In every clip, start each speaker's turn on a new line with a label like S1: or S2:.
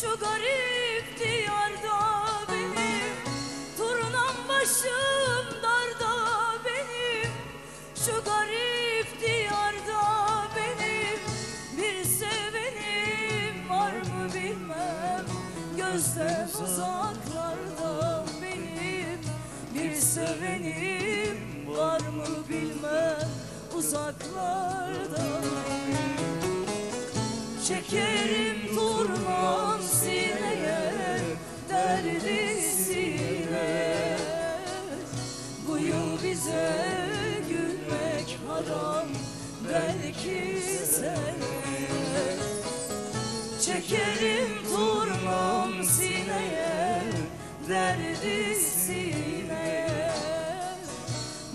S1: Şu garip diyarda benim Turunam başım darda benim. Şu garip diyarda benim Bir sevenim var mı bilmem. Gözden uzaklarda benim Bir sevenim var mı bilmem. Uzaklarda benim. Şekerim tur bize gülmek haram belki seneye Çekerim durmam sineye derdi sineye.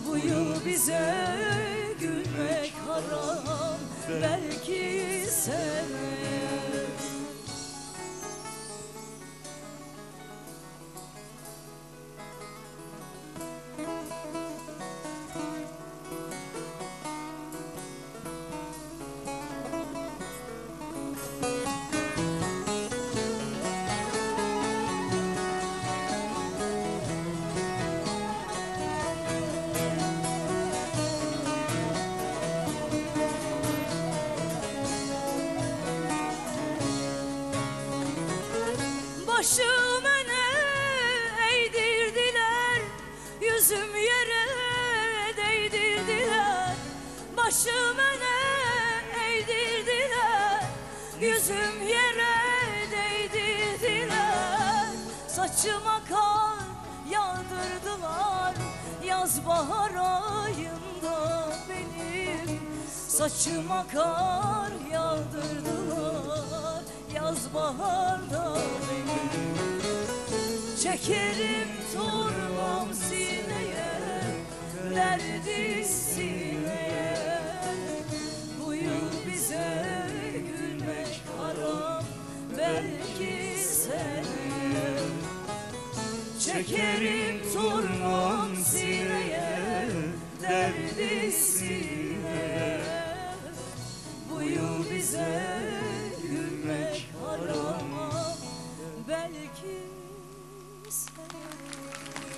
S1: Bu yıl bize Başım öne eğdirdiler Yüzüm yere değdirdiler. Başım öne eğdirdiler Yüzüm yere değdirdiler. Saçıma kar yağdırdılar Yaz bahar ayında benim. Saçıma kar yağdırdılar Yaz baharda benim Çekerim torbam sineye Derdi sineye. Bu yıl bize gülmek haram Belki seneye. Çekerim torbam sineye Derdi sineye. Bu yıl bize gülmek haram Belki Thanks.